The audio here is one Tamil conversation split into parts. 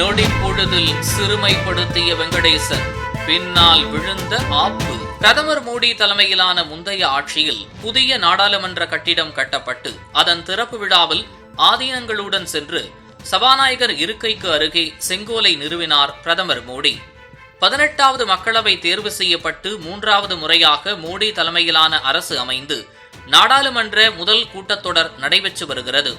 நொடிப்பொழுதில் சிறுமைப்படுத்திய வெங்கடேசன் பின்னால் விழுந்த ஆப்பு. பிரதமர் மோடி தலைமையிலான முந்தைய ஆட்சியில் புதிய நாடாளுமன்ற கட்டிடம் கட்டப்பட்டு அதன் திறப்பு விழாவில் ஆதீனங்களுடன் சென்று சபாநாயகர் இருக்கைக்கு அருகே செங்கோலை நிறுவினார் பிரதமர் மோடி. பதினெட்டாவது மக்களவை தேர்வு செய்யப்பட்டு மூன்றாவது முறையாக மோடி தலைமையிலான அரசு அமைந்து நாடாளுமன்ற முதல் கூட்டத்தொடர் நடைபெற்று வருகிறது.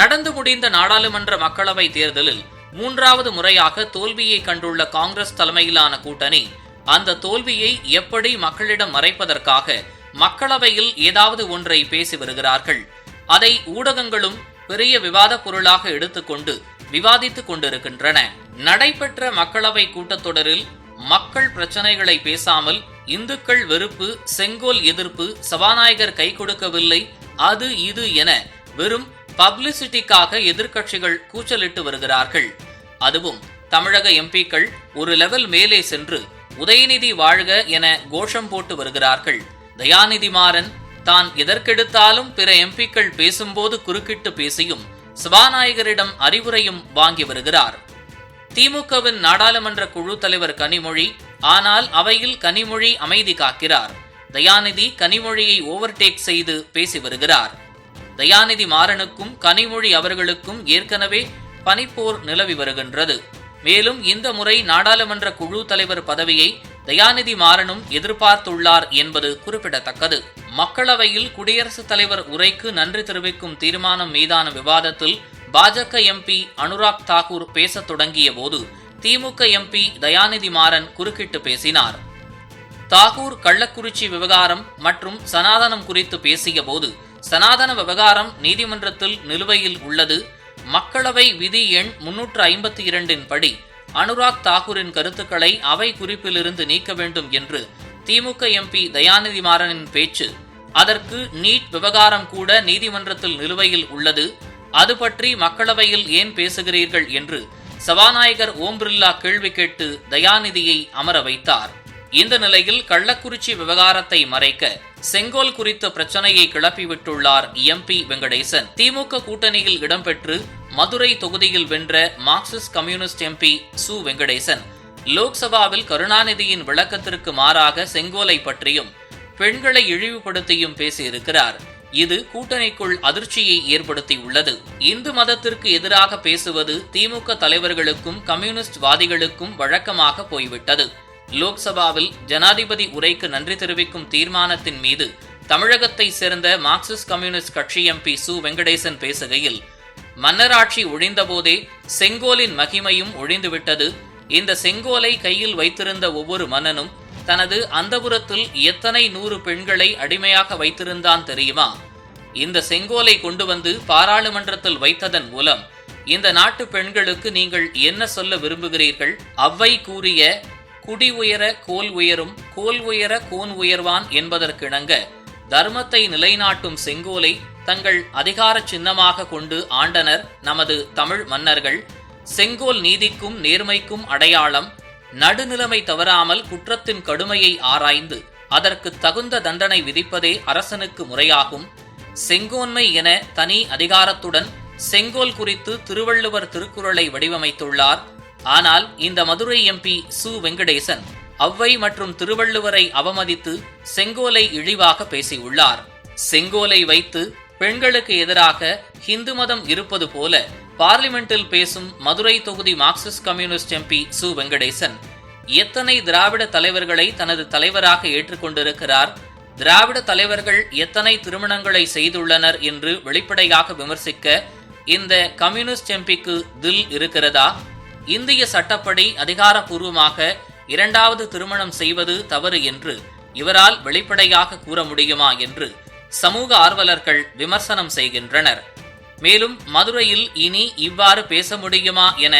நடந்து முடிந்த நாடாளுமன்ற மக்களவை தேர்தலில் மூன்றாவது முறையாக தோல்வியை கண்டுள்ள காங்கிரஸ் தலைமையிலான கூட்டணி அந்த தோல்வியை எப்படி மக்களிடம் மறைப்பதற்காக மக்களவையில் ஏதாவது ஒன்றை பேசி வருகிறார்கள். அதை ஊடகங்களும் பெரிய விவாத பொருளாக எடுத்துக்கொண்டு விவாதித்துக் கொண்டிருக்கின்றன. நடைபெற்ற மக்களவை கூட்டத்தொடரில் மக்கள் பிரச்சனைகளை பேசாமல் இந்துக்கள் வெறுப்பு செங்கோல் எதிர்ப்பு சபாநாயகர் கை கொடுக்கவில்லை அது இது என வெறும் பப்ளிசிட்டிக்காக எதிர்க்கட்சிகள் கூச்சலிட்டு வருகிறார்கள். அதுவும் தமிழக எம்பிக்கள் ஒரு லெவல் மேலே சென்று உதயநிதி வாழ்க என கோஷம் போட்டு வருகிறார்கள். தயாநிதி மாறன் தான் எதற்கெடுத்தாலும் பிற எம்பிக்கள் பேசும்போது குறுக்கிட்டு பேசியும் சபாநாயகரிடம் அறிவுரையும் வாங்கி வருகிறார். திமுகவின் நாடாளுமன்ற குழு தலைவர் கனிமொழி ஆனால் அவையில் கனிமொழி அமைதி காக்கிறார். தயாநிதி கனிமொழியை ஓவர்டேக் செய்து பேசி வருகிறார். தயாநிதி மாறனுக்கும் கனிமொழி அவர்களுக்கும் ஏற்கனவே பனிப்போர் நிலவி வருகின்றது. மேலும் இந்த முறை நாடாளுமன்ற குழு தலைவர் பதவியை தயாநிதி மாறனும் எதிர்பார்த்துள்ளார் என்பது குறிப்பிடத்தக்கது. மக்களவையில் குடியரசுத் தலைவர் உரைக்கு நன்றி தெரிவிக்கும் தீர்மானம் மீதான விவாதத்தில் பாஜக எம்பி அனுராக் தாக்கூர் பேசத் தொடங்கிய போது திமுக எம்பி தயாநிதி மாறன் குறுக்கிட்டு பேசினார். தாகூர் கள்ளக்குறிச்சி விவகாரம் மற்றும் சனாதனம் குறித்து பேசிய போது சனாதன விவகாரம் நீதிமன்றத்தில் நிலுவையில் உள்ளது. மக்களவை விதி எண் முன்னூற்று ஐம்பத்தி இரண்டின் படி அனுராக் தாக்கூரின் கருத்துக்களை அவை குறிப்பிலிருந்து நீக்க வேண்டும் என்று திமுக எம்பி தயாநிதி மாறனின் பேச்சு. அதற்கு நீட் விவகாரம் கூட நீதிமன்றத்தில் நிலுவையில் உள்ளது. அது பற்றி மக்களவையில் ஏன் பேசுகிறீர்கள் என்று சபாநாயகர் ஓம் பிர்லா கேள்வி கேட்டு தயாநிதியை அமர வைத்தார். இந்த நிலையில் கள்ளக்குறிச்சி விவகாரத்தை மறைக்க செங்கோல் குறித்த பிரச்சனையை கிளப்பிவிட்டுள்ளார் எம்பி வெங்கடேசன். திமுக கூட்டணியில் இடம்பெற்று மதுரை தொகுதியில் வென்ற Marxist communist MP Su Venkatesan. லோக்சபாவில் கருணாநிதியின் விளக்கத்திற்கு மாறாக செங்கோலை பற்றியும் பெண்களை இழிவுபடுத்தியும் பேசியிருக்கிறார். இது கூட்டணிக்குள் அதிர்ச்சியை ஏற்படுத்தியுள்ளது. இந்து மதத்திற்கு எதிராக பேசுவது திமுக தலைவர்களுக்கும் கம்யூனிஸ்ட் வாதிகளுக்கும் வழக்கமாக போய்விட்டது. லோக்சபாவில் ஜனாதிபதி உரைக்கு நன்றி தெரிவிக்கும் தீர்மானத்தின் மீது தமிழகத்தை சேர்ந்த மார்க்சிஸ்ட் கம்யூனிஸ்ட் கட்சி எம்பி சு வெங்கடேசன் பேசுகையில் மன்னராட்சி ஒழிந்தபோதே செங்கோலின் மகிமையும் ஒழிந்துவிட்டது. இந்த செங்கோலை கையில் வைத்திருந்த ஒவ்வொரு மன்னனும் தனது அந்தபுரத்தில் எத்தனை நூறு பெண்களை அடிமையாக வைத்திருந்தான் தெரியுமா? இந்த செங்கோலை கொண்டு வந்து பாராளுமன்றத்தில் வைத்ததன் மூலம் இந்த நாட்டு பெண்களுக்கு நீங்கள் என்ன சொல்ல விரும்புகிறீர்கள்? அவ்வை கூறிய குடி உயர கோல் உயரும் கோல் உயர கோன் உயர்வான் என்பதற்கிணங்க தர்மத்தை நிலைநாட்டும் செங்கோலை தங்கள் அதிகார சின்னமாக கொண்டு ஆண்டனர் நமது தமிழ் மன்னர்கள் செங்கோல் நீதிக்கும் நேர்மைக்கும் அடையாளம் நடுநிலைமை தவறாமல் குற்றத்தின் கடுமையை ஆராய்ந்து அதற்கு தகுந்த தண்டனை விதிப்பதே அரசனுக்கு முறையாகும். செங்கோன்மை என தனி அதிகாரத்துடன் செங்கோல் குறித்து திருவள்ளுவர் திருக்குறளை வடிவமைத்துள்ளார். ஆனால் இந்த மதுரை எம்பி சு வெங்கடேசன் அவ்வை மற்றும் திருவள்ளுவரை அவமதித்து செங்கோலை இழிவாக பேசியுள்ளார். செங்கோலை வைத்து பெண்களுக்கு எதிராக ஹிந்து மதம் இருப்பது போல பார்லிமெண்டில் பேசும் மதுரை தொகுதி Marxist communist MP Su Venkatesan எத்தனை திராவிட தலைவர்களை தனது தலைவராக ஏற்றுக்கொண்டிருக்கிறார் திராவிட தலைவர்கள் எத்தனை திருமணங்களை செய்துள்ளனர் என்று வெளிப்படையாக விமர்சிக்க இந்த கம்யூனிஸ்ட் எம்பிக்கு தில் இருக்கிறதா? இந்திய சட்டப்படி அதிகாரப்பூர்வமாக இரண்டாவது திருமணம் செய்வது தவறு என்று இவரால் வெளிப்படையாக கூற முடியுமா என்று சமூக ஆர்வலர்கள் விமர்சனம் செய்கின்றனர். மேலும் மதுரையில் இனி இவ்வாறு பேச முடியுமா என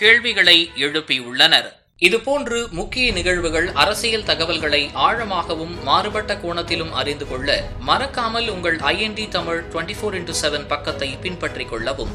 கேள்விகளை எழுப்பியுள்ளனர் இதுபோன்று முக்கிய நிகழ்வுகள் அரசியல் தகவல்களை ஆழமாகவும் மாறுபட்ட கோணத்திலும் அறிந்து கொள்ள மறக்காமல் உங்கள் IND Tamil twenty four into seven பக்கத்தை பின்பற்றிக் கொள்ளவும்.